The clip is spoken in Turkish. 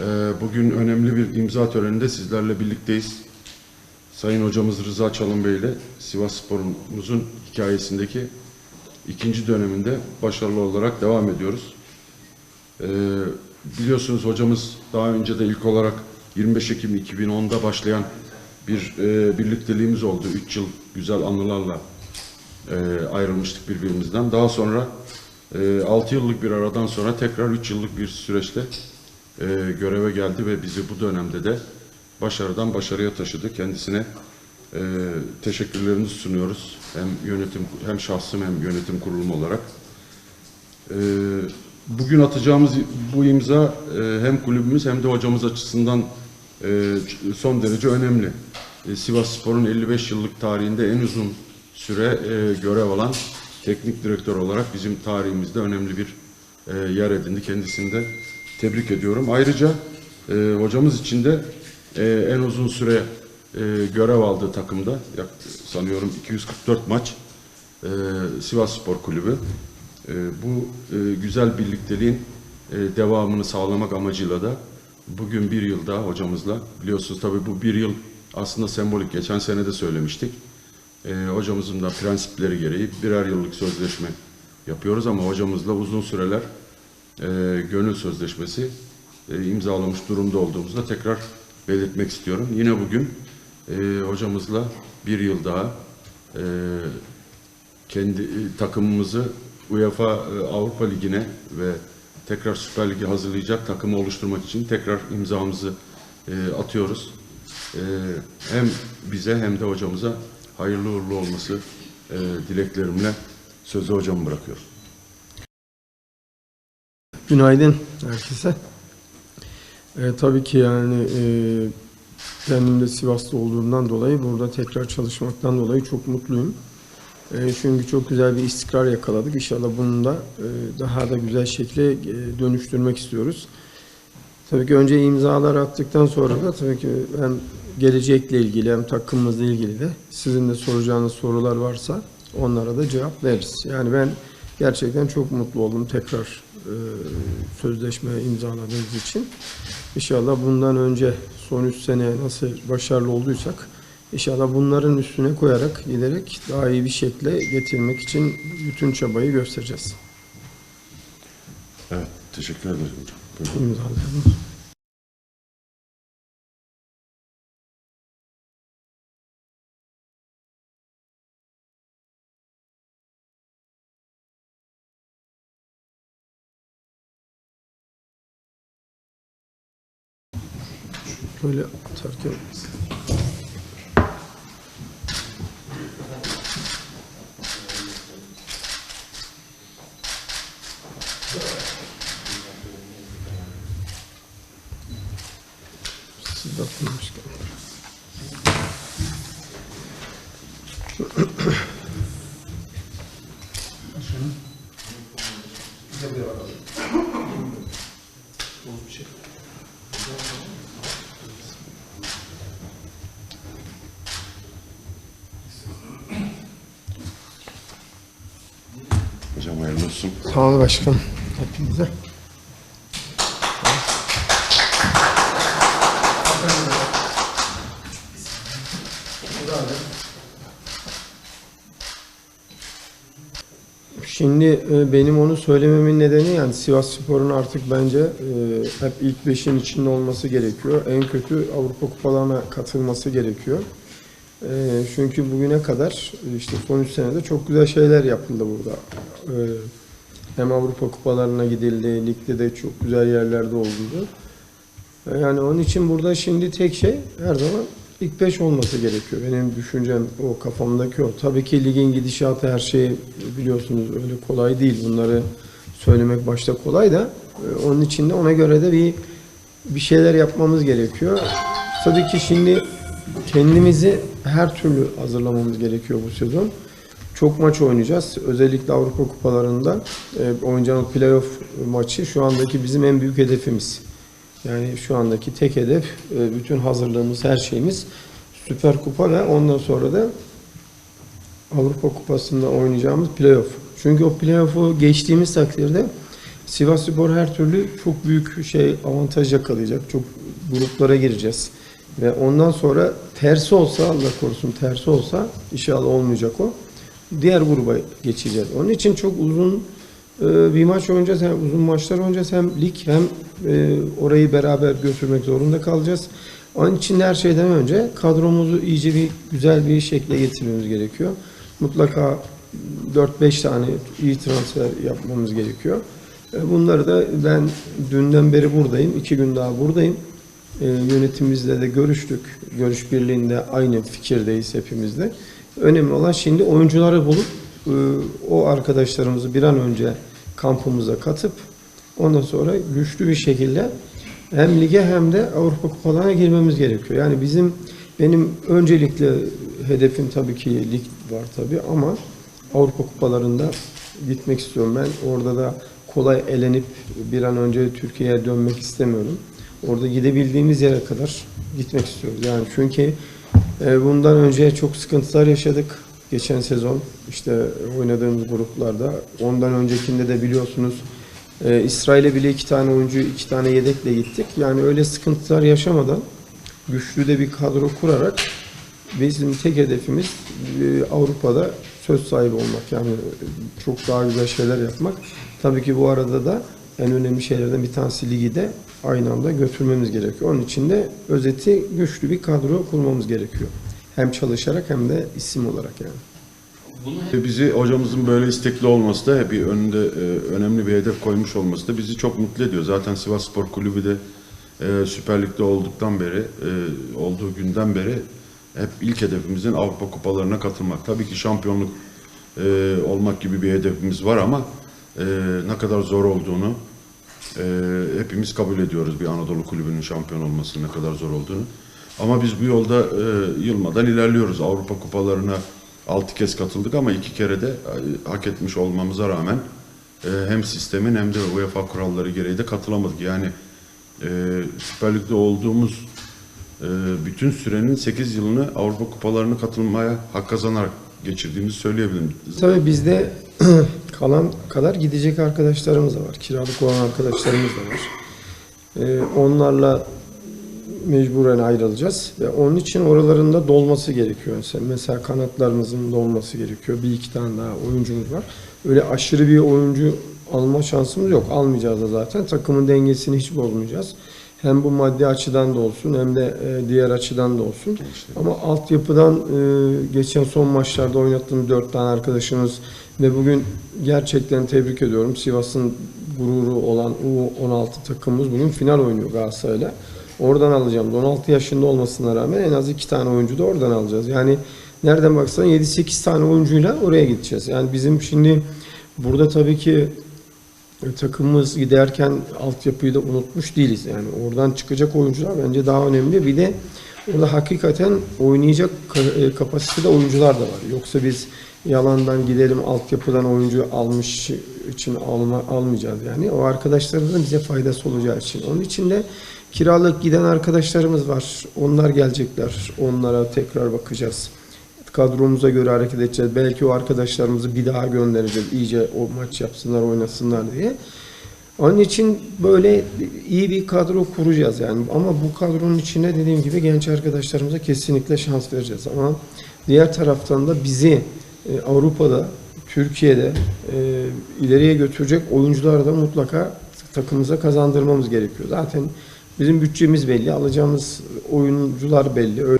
Ee, Bugün önemli bir imza töreninde sizlerle birlikteyiz. Sayın hocamız Rıza Çalın Bey ile Sivas Spor'umuzun hikayesindeki ikinci döneminde başarılı olarak devam ediyoruz. Ee, Biliyorsunuz hocamız daha önce de ilk olarak 25 Ekim 2010'da başlayan bir e, birlikteliğimiz oldu. 3 yıl güzel anılarla e, ayrılmıştık birbirimizden. Daha sonra e, 6 yıllık bir aradan sonra tekrar 3 yıllık bir süreçte e, göreve geldi ve bizi bu dönemde de başarıdan başarıya taşıdı. Kendisine e, teşekkürlerimizi sunuyoruz. Hem yönetim hem şahsım hem yönetim kurulumu olarak. E, bugün atacağımız bu imza e, hem kulübümüz hem de hocamız açısından e, son derece önemli. E, Sivas Spor'un 55 yıllık tarihinde en uzun süre e, görev alan teknik direktör olarak bizim tarihimizde önemli bir e, yer edindi. Kendisini de tebrik ediyorum. Ayrıca e, hocamız için de e, en uzun süre e, görev aldığı takımda sanıyorum 244 maç e, Sivas Spor Kulübü. E, bu e, güzel birlikteliğin e, devamını sağlamak amacıyla da bugün bir yıl daha hocamızla biliyorsunuz tabii bu bir yıl aslında sembolik. Geçen sene de söylemiştik. E, hocamızın da prensipleri gereği birer yıllık sözleşme yapıyoruz ama hocamızla uzun süreler e, gönül sözleşmesi e, imzalamış durumda olduğumuzda tekrar belirtmek istiyorum. Yine bugün e, hocamızla bir yıl daha e, kendi e, takımımızı UEFA e, Avrupa Ligi'ne ve tekrar Süper Lig'e hazırlayacak takımı oluşturmak için tekrar imzamızı e, atıyoruz. E, hem bize hem de hocamıza hayırlı uğurlu olması e, dileklerimle sözü hocamı bırakıyorum. Günaydın herkese. E, tabii ki yani e, kendim de Sivas'ta olduğumdan dolayı burada tekrar çalışmaktan dolayı çok mutluyum. E, çünkü çok güzel bir istikrar yakaladık. İnşallah bunu da e, daha da güzel şekilde e, dönüştürmek istiyoruz. Tabii ki önce imzalar attıktan sonra da tabii ki hem gelecekle ilgili hem takımımızla ilgili de sizin de soracağınız sorular varsa onlara da cevap veririz. Yani ben gerçekten çok mutlu oldum tekrar e, sözleşme imzaladığınız için. İnşallah bundan önce son 3 sene nasıl başarılı olduysak inşallah bunların üstüne koyarak giderek daha iyi bir şekilde getirmek için bütün çabayı göstereceğiz. Evet, teşekkür ederim hocam. İmzalayalım. Böyle atarken siz de atılmışken. Hocam hayırlı olsun. Sağ olun başkanım. Hepinize. Şimdi e, benim onu söylememin nedeni yani Sivas Spor'un artık bence e, hep ilk beşin içinde olması gerekiyor. En kötü Avrupa Kupalarına katılması gerekiyor. E, Çünkü bugüne kadar işte son 3 senede çok güzel şeyler yapıldı burada. Hem Avrupa Kupalarına gidildi, ligde de çok güzel yerlerde oldu. Yani onun için burada şimdi tek şey her zaman ilk 5 olması gerekiyor. Benim düşüncem o kafamdaki o. Tabii ki ligin gidişatı her şey biliyorsunuz öyle kolay değil. Bunları söylemek başta kolay da e, onun için de ona göre de bir bir şeyler yapmamız gerekiyor. Tabii ki şimdi kendimizi her türlü hazırlamamız gerekiyor bu sezon. Çok maç oynayacağız. Özellikle Avrupa Kupalarında e, oynayacağımız playoff maçı şu andaki bizim en büyük hedefimiz. Yani şu andaki tek hedef e, bütün hazırlığımız, her şeyimiz Süper Kupa ve ondan sonra da Avrupa Kupası'nda oynayacağımız playoff. Çünkü o playoff'u geçtiğimiz takdirde Sivas Spor her türlü çok büyük şey avantaj yakalayacak. Çok gruplara gireceğiz. Ve ondan sonra tersi olsa Allah korusun tersi olsa inşallah olmayacak o. Diğer gruba geçeceğiz. Onun için çok uzun e, bir maç oynayacağız. Hem uzun maçlar oynayacağız. Hem lig hem e, orayı beraber götürmek zorunda kalacağız. Onun için her şeyden önce kadromuzu iyice bir güzel bir şekle getirmemiz gerekiyor. Mutlaka 4-5 tane iyi transfer yapmamız gerekiyor. E, Bunları da ben dünden beri buradayım. iki gün daha buradayım. Yönetimimizle de görüştük. Görüş birliğinde aynı fikirdeyiz hepimiz de. Önemli olan şimdi oyuncuları bulup e, o arkadaşlarımızı bir an önce kampımıza katıp ondan sonra güçlü bir şekilde hem lige hem de Avrupa kupalarına girmemiz gerekiyor. Yani bizim benim öncelikle hedefim tabii ki lig var tabii ama Avrupa kupalarında gitmek istiyorum ben. Orada da kolay elenip bir an önce Türkiye'ye dönmek istemiyorum. Orada gidebildiğimiz yere kadar gitmek istiyoruz. Yani çünkü bundan önce çok sıkıntılar yaşadık. Geçen sezon işte oynadığımız gruplarda. Ondan öncekinde de biliyorsunuz e, İsrail'e bile iki tane oyuncu, iki tane yedekle gittik. Yani öyle sıkıntılar yaşamadan güçlü de bir kadro kurarak bizim tek hedefimiz e, Avrupa'da söz sahibi olmak. Yani çok daha güzel şeyler yapmak. Tabii ki bu arada da en önemli şeylerden bir tanesi ligi de aynı anda götürmemiz gerekiyor. Onun için de özeti güçlü bir kadro kurmamız gerekiyor. Hem çalışarak hem de isim olarak yani. Ve Bizi hocamızın böyle istekli olması da bir önünde e, önemli bir hedef koymuş olması da bizi çok mutlu ediyor. Zaten Sivas Spor Kulübü de e, Süper Lig'de olduktan beri, e, olduğu günden beri hep ilk hedefimizin Avrupa kupalarına katılmak. Tabii ki şampiyonluk e, olmak gibi bir hedefimiz var ama e, ne kadar zor olduğunu e, hepimiz kabul ediyoruz bir Anadolu kulübünün şampiyon olmasının ne kadar zor olduğunu. Ama biz bu yolda e, yılmadan ilerliyoruz. Avrupa kupalarına 6 kez katıldık ama iki kere de e, hak etmiş olmamıza rağmen e, hem sistemin hem de UEFA kuralları gereği de katılamadık. Yani e, Süper Lig'de olduğumuz e, bütün sürenin 8 yılını Avrupa kupalarına katılmaya hak kazanarak geçirdiğimizi söyleyebilirim. Tabii bizde kalan kadar gidecek arkadaşlarımız da var. Kiralık olan arkadaşlarımız da var. Ee, onlarla mecburen ayrılacağız ve onun için oralarında dolması gerekiyor. Mesela, kanatlarımızın dolması gerekiyor. Bir iki tane daha oyuncumuz var. Öyle aşırı bir oyuncu alma şansımız yok. Almayacağız da zaten. Takımın dengesini hiç bozmayacağız. Hem bu maddi açıdan da olsun hem de e, diğer açıdan da olsun. Ama altyapıdan e, geçen son maçlarda oynattığım dört tane arkadaşımız ve bugün gerçekten tebrik ediyorum. Sivas'ın gururu olan U16 takımımız bugün final oynuyor Galatasaray'la. Oradan alacağım. 16 yaşında olmasına rağmen en az iki tane oyuncu da oradan alacağız. Yani nereden baksan 7-8 tane oyuncuyla oraya gideceğiz. Yani bizim şimdi burada tabii ki takımımız giderken altyapıyı da unutmuş değiliz. Yani oradan çıkacak oyuncular bence daha önemli. Bir de orada hakikaten oynayacak e, kapasitede oyuncular da var. Yoksa biz yalandan gidelim altyapıdan oyuncu almış için alma, almayacağız yani. O arkadaşlarımızın bize faydası olacağı için. Onun için de kiralık giden arkadaşlarımız var. Onlar gelecekler. Onlara tekrar bakacağız kadromuza göre hareket edeceğiz. Belki o arkadaşlarımızı bir daha göndereceğiz. İyice o maç yapsınlar, oynasınlar diye. Onun için böyle iyi bir kadro kuracağız yani. Ama bu kadronun içine dediğim gibi genç arkadaşlarımıza kesinlikle şans vereceğiz. Ama diğer taraftan da bizi e, Avrupa'da, Türkiye'de e, ileriye götürecek oyuncuları da mutlaka takımımıza kazandırmamız gerekiyor. Zaten bizim bütçemiz belli, alacağımız oyuncular belli. Öyle